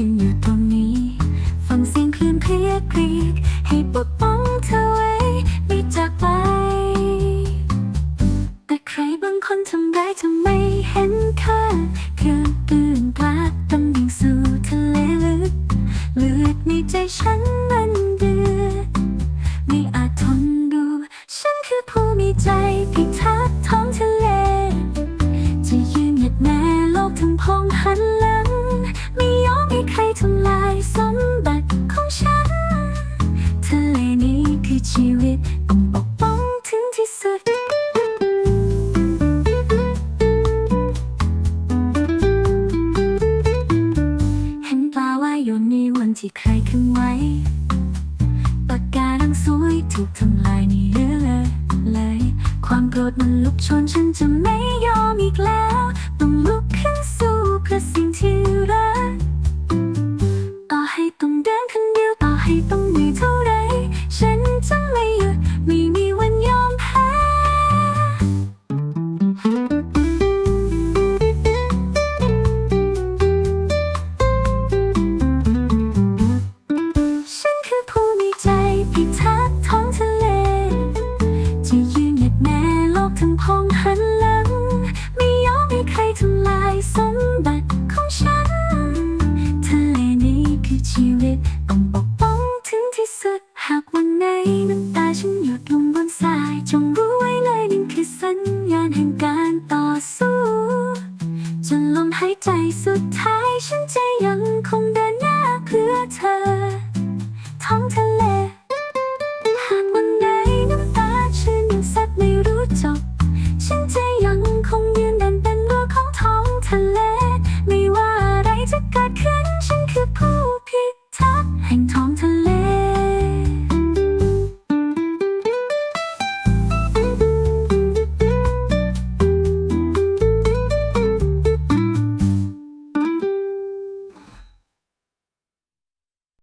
ยือยู่ตรงนี้ ฟังเสียงคลื่นเพียกรีกให้ปกป้องเธอไว้ไม่จากไป แต่ใครบางคนทำร้ายเธไม่เห็นค่าคือตื่นกลั นี้คือชีวิตต้องปกป้องถึงที่สุด เห็นปลาว่ายอยู่ในวันที่ใครขึ้นไว้ปากการังสวยถูกทำลายในเรือเลยเลย ความโกรธมันลุกชนฉันจะไม่ยอมอีกแล้ว ต้องลุกขึ้นสู้เพื่อสิ่งที่รักต่อให้ต้องเดินคนเดียวต่อให้ต้องเหนื่อยเท่า งพองหันหลัง ไม่ยอมให้ใครทำลายสมบัติของฉันทะเลนี้คือชีวิตต้องปกป้องถึงที่สุด หากวันไหนน้ำตาฉันหยดลงบนทรายจงรู้ไว้เลยนั่นคือสัญญาณแห่งการต่อสู้ จนลมหายใจสุดท้ายฉันจะยัง 心在。